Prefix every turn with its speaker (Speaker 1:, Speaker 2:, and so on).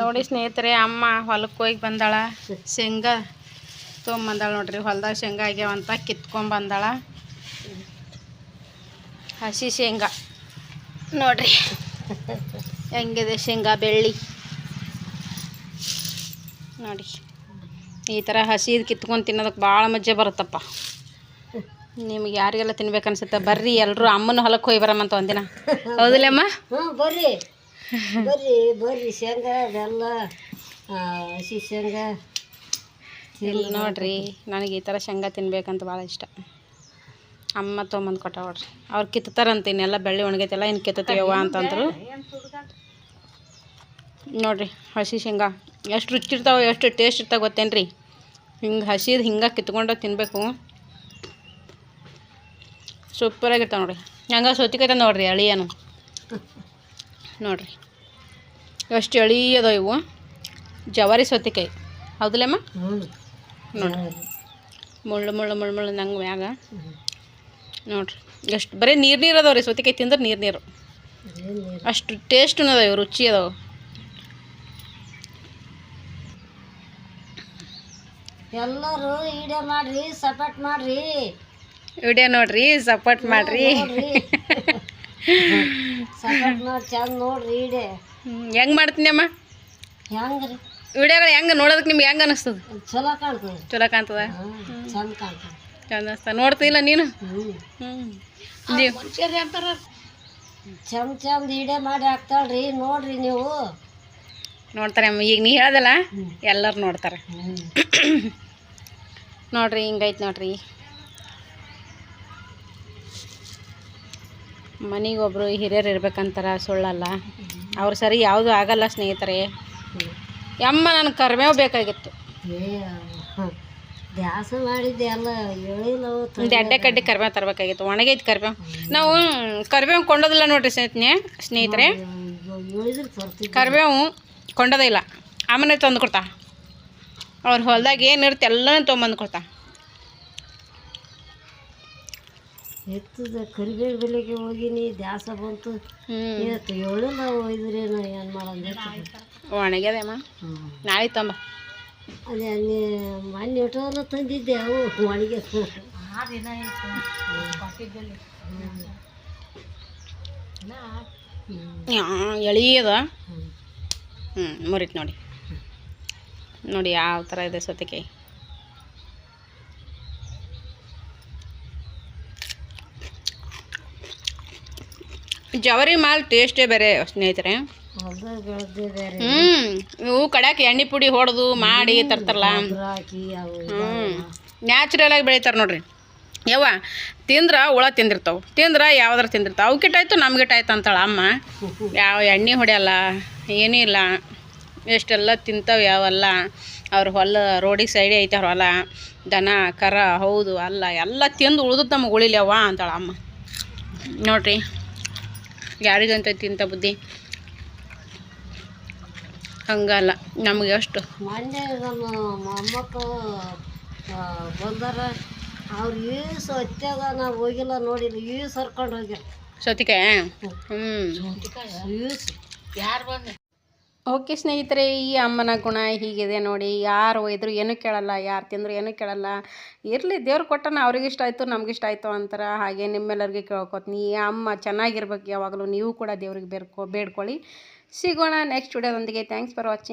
Speaker 1: ನೋಡಿ ಸ್ನೇಹಿತರೆ, ಅಮ್ಮ ಹೊಲಕ್ಕೆ ಹೋಗಿ ಬಂದಾಳ. ಶೇಂಗಾ ತೊಗೊಂಬಂದಾಳ ನೋಡ್ರಿ, ಹೊಲ್ದಾಗ ಶೇಂಗಾ ಆಗ್ಯಾವಂತ ಕಿತ್ಕೊಂಬಂದಾಳ. ಹಸಿ ಶೇಂಗಾ. ನೋಡ್ರಿ, ಹೆಂಗಿದೆ ಶೇಂಗಾ ಬೆಳ್ಳಿ? ನೋಡಿ, ಈ ಥರ ಹಸಿದು ಕಿತ್ಕೊಂಡು ತಿನ್ನೋದಕ್ಕೆ ಭಾಳ ಮಜಾ ಬರುತ್ತಪ್ಪ. ನಿಮ್ಗೆ ಯಾರಿಗೆಲ್ಲ ತಿನ್ಬೇಕು ಅನ್ಸುತ್ತೆ ಬರ್ರಿ ಎಲ್ಲರೂ ಅಮ್ಮನ ಹೊಲಕ್ಕೆ ಹೋಗಿ ಬರಮ್ಮಂತ ಒಂದಿನ. ಹೌದಿಲ್ಲಮ್ಮ?
Speaker 2: ಬರ್ರಿ. ಬರ್ರಿ ಬರ್ರಿ ಶೇಂಗಾ ಬೆಲ್ಲ ಹಸಿ ಶೇಂಗಾ.
Speaker 1: ಇಲ್ಲಿ ನೋಡ್ರಿ ನನಗೆ ಈ ಥರ ಶೇಂಗಾ ತಿನ್ಬೇಕಂತ ಭಾಳ ಇಷ್ಟ. ಅಮ್ಮ ತೊಗೊಂಬಂದು ಕೊಟ್ಟ ನೋಡ್ರಿ. ಅವ್ರು ಕಿತ್ತಾರಂತ ಇನ್ನೆಲ್ಲ ಬೆಳ್ಳಿ ಒಣಗೈತೆಲ್ಲ ಇನ್ನು ಕಿತ್ತತೀವವ್ವ ಅಂತಂದ್ರು. ನೋಡ್ರಿ ಹಸಿ ಶೇಂಗಾ. ಎಷ್ಟು ರುಚಿ ಇರ್ತಾವೆ ಎಷ್ಟು ಟೇಸ್ಟ್ ಇರ್ತಾವೆ ಗೊತ್ತೇನ್ರಿ? ಹಿಂಗೆ ಹಸಿದು ಹಿಂಗೆ ಕಿತ್ಕೊಂಡು ತಿನ್ನಬೇಕು ಸೂಪರಾಗಿರ್ತಾವೆ ನೋಡ್ರಿ. ಹಂಗೆ ಸೌತಿಕಾಯಿ ನೋಡ್ರಿ ಅಳಿಯನು. ನೋಡ್ರಿ. ಎಷ್ಟು ಎಳಿ ಅದಾವ ಇವು. ಜವಾರಿ ಸೌತೆಕಾಯಿ. ಹೌದಿಲ್ಲಮ್ಮ
Speaker 2: ನೋಡಿರಿ.
Speaker 1: ನೋಡ್ರಿ ಮುಳ್ಳು ಮುಳ್ಳು ಮುಳ್ಳು ಮುಳ್ಳು ನಂಗೆ ಮ್ಯಾಗ. ನೋಡ್ರಿ. ಎಷ್ಟು ಬರೀ ನೀರು ನೀರು ಅದಾವ ರೀ ಸೌತೆಕಾಯಿ ತಿಂದ್ರೆ ನೀರು ನೀರು. ಅಷ್ಟು ಟೇಸ್ಟು ಅದಾವ ರುಚಿ ಅದಾವ.
Speaker 2: ಎಲ್ಲರೂ ವಿಡಿಯೋ ಮಾಡ್ರಿ ಸಪೋರ್ಟ್ ಮಾಡ್ರಿ.
Speaker 1: ವಿಡಿಯೋ ನೋಡ್ರಿ ಸಪೋರ್ಟ್ ಮಾಡ್ರಿ.
Speaker 2: ಸಪೋರ್ಟ್ ಮಾಡಿ ಚಂದ ನೋಡ್ರಿ ಈಡೆ
Speaker 1: ಹೆಂಗೆ ಮಾಡ್ತೀನಿ ಅಮ್ಮ?
Speaker 2: ಹೆಂಗ್ರಿ?
Speaker 1: ವಿಡಿಯೋಗಳು ಹೆಂಗೆ ನೋಡೋದಕ್ಕೆ ನಿಮ್ಗೆ ಹೆಂಗೆ ಅನಿಸ್ತದ?
Speaker 2: ಚಲೋ ಕಾಣ್ತದೆ
Speaker 1: ಚಲೋ ಕಾಣ್ತದ?
Speaker 2: ಹ್ಞೂ ಚಂದ ಕಾಣ್ತದೆ
Speaker 1: ಚಂದ ನೋಡ್ತಿಲ್ಲ ನೀನು?
Speaker 2: ಹ್ಞೂ
Speaker 1: ಹ್ಞೂ ನೀವು
Speaker 2: ಚಂದ ಚಂದ ಈಡೆ ಮಾಡಿ ಹಾಕ್ತಾಳ್ರಿ. ನೋಡ್ರಿ ನೀವು.
Speaker 1: ನೋಡ್ತಾರೆ ಅಮ್ಮ. ಈಗ ನೀ ಹೇಳ್ದಲ್ಲ ಎಲ್ಲರೂ ನೋಡ್ತಾರೆ.
Speaker 2: ಹ್ಞೂ
Speaker 1: ನೋಡ್ರಿ ಹಿಂಗೈತೆ ನೋಡ್ರಿ. ಒಬ್ಬರು ಹಿರಿಯರು ಇರ್ಬೇಕಂತಾರ ಸುಳ್ಳಲ್ಲ. ಅವ್ರು ಸರಿ ಯಾವುದು ಆಗಲ್ಲ ಸ್ನೇಹಿತರೆ. ಯಮ್ಮ ನನಗೆ ಕರ್ಮೇವ್ ಬೇಕಾಗಿತ್ತು.
Speaker 2: ದ್ಯಾಸ ಮಾಡಿದ್ದೆ
Speaker 1: ಒಂದು ಎಡ್ಡೆ ಕಡ್ಡಿ ಕರ್ಬೇವು ತರಬೇಕಾಗಿತ್ತು ಒಣಗೈತೆ ಕರ್ಬೇವು ನಾವು ಕರ್ಬೇವು ಕೊಂಡೋದಿಲ್ಲ ನೋಡ್ರಿ ಸ್ನೇಹಿತನೆ ಸ್ನೇಹಿತರೆ.
Speaker 2: ಕೊಂಡೋದಿಲ್ಲ
Speaker 1: ಕರ್ಬೇವು ಕೊಂಡೋದೇ ಇಲ್ಲ. ಆಮೇಲೆ ತಂದು ಕೊಡ್ತಾ. ಅವ್ರ ಹೊಲ್ದಾಗ ಏನು ಇರುತ್ತೆ ಎಲ್ಲನೂ ತೊಗೊಂಬಂದು ಕೊಡ್ತಾ.
Speaker 2: ಎತ್ತದ ಕರಿಬೇವು ಬೆಲೆಗೆ ಹೋಗಿನಿ ದ್ಯಾಸ ಬಂತು. ಇವತ್ತು ನಾವು ಒಯ್ದ್ರೇನು ಏನು ಮಾಡೋದು?
Speaker 1: ಒಣಗ್ಯದಮ್ಮ? ನಾಳೆ ತಂಬ.
Speaker 2: ಅದೇ ಅಲ್ಲಿ ಮನೆ ಇಟ್ಟೋಲ್ಲ ತಂದಿದ್ದೆ ಅವು ಒಣಗ್ಯ
Speaker 1: ಎಳಿಯದ ಹ್ಞೂ ಮುರಿತು ನೋಡಿ. ನೋಡಿ ಯಾವ ಥರ ಇದೆ ಸೌತೆಕಾಯಿ. ಜವರಿ ಮಾಲ್ ಟೇಸ್ಟೇ ಬೇರೆ ಸ್ನೇಹಿತರೆ. ಹ್ಮ್ ಇವು ಕಡ್ಯಾಕ ಎಣ್ಣೆ ಪುಡಿ ಹೊಡೆದು ಮಾಡಿ ತರ್ತಾರಲ್ಲ.
Speaker 2: ಹ್ಮ್ ಅವು
Speaker 1: ನ್ಯಾಚುರಲ್ ಆಗಿ ಬೆಳಿತಾರೆ ನೋಡ್ರಿ. ಯವ್ವ ತಿಂದ್ರೆ ಹುಳ ತಿಂದಿರ್ತಾವೆ. ತಿಂದ್ರೆ ಯಾವ್ದಾರು ತಿಂದಿರ್ತಾವೆ. ನಮ್ಗೆ ಇಟ್ಟಾಯ್ತು ಅಂತಾಳ ಅಮ್ಮ. ಯಾವ ಎಣ್ಣೆ ಹೊಡೆಯಲ್ಲ ಏನೂ ಇಲ್ಲ. ಎಷ್ಟೆಲ್ಲ ತಿಂತಾವೆ ಯಾವೆಲ್ಲ. ಅವ್ರ ಹೊಲ ರೋಡಿಗೆ ಸೈಡೇ ಐತೆ ಅವ್ರ ಹೊಲ. ದನ ಕರ ಹೌದು ಅಲ್ಲ ಎಲ್ಲ ತಿಂದು ಉಳಿದು ನಮಗೆ ಉಳಿಲ್ಯವ್ವ ಅಂತಾಳ ಅಮ್ಮ. ನೋಡ್ರಿ. ಯಾರಿಗಂತ ತಿಂತ ಬುದ್ಧಿ? ಹಂಗಲ್ಲ ನಮಗೆ ಅಷ್ಟು.
Speaker 2: ಮೊನ್ನೆ ನಮ್ಮ ಮೊಮ್ಮಕ್ಕಳು ಬಂದಾರ. ಅವ್ರು ಈ ಹತ್ಯಾಗ ನಾವು ಹೋಗಿಲ್ಲ ನೋಡಿಲ್ಲ ಈ ಸರ್ಕೊಂಡು ಹೋಗ್ಯಾರ.
Speaker 1: ಸೌತಿಕಾಯಿ? ಹ್ಞೂ ಯಾರು ಬಂದು ಓಕೆ ಸ್ನೇಹಿತರೆ, ಈ ಅಮ್ಮನ ಗುಣ ಹೀಗಿದೆ ನೋಡಿ. ಯಾರು ಒಯ್ದ್ರು ಏನೂ ಕೇಳಲ್ಲ, ಯಾರು ತಿಂದ್ರು ಏನೂ ಕೇಳಲ್ಲ. ಇರಲಿ, ದೇವ್ರು ಕೊಟ್ಟನ ಅವ್ರಿಗೆ ಇಷ್ಟ ಆಯಿತು ನಮ್ಗೆ ಇಷ್ಟ ಆಯಿತು ಅಂತಾರೆ. ಹಾಗೆ ನಿಮ್ಮೆಲ್ಲರಿಗೆ ಕೇಳ್ಕೊತೀನಿ ಈ ಅಮ್ಮ ಚೆನ್ನಾಗಿರ್ಬೇಕು ಯಾವಾಗಲೂ, ನೀವು ಕೂಡ ದೇವ್ರಿಗೆ ಬೇಡ್ಕೊ, ಬೇಡ್ಕೊಳ್ಳಿ. ಸಿಗೋಣ ನೆಕ್ಸ್ಟ್ ವಿಡಿಯೋದೊಂದಿಗೆ ಥ್ಯಾಂಕ್ಸ್ ಫಾರ್ ವಾಚಿಂಗ್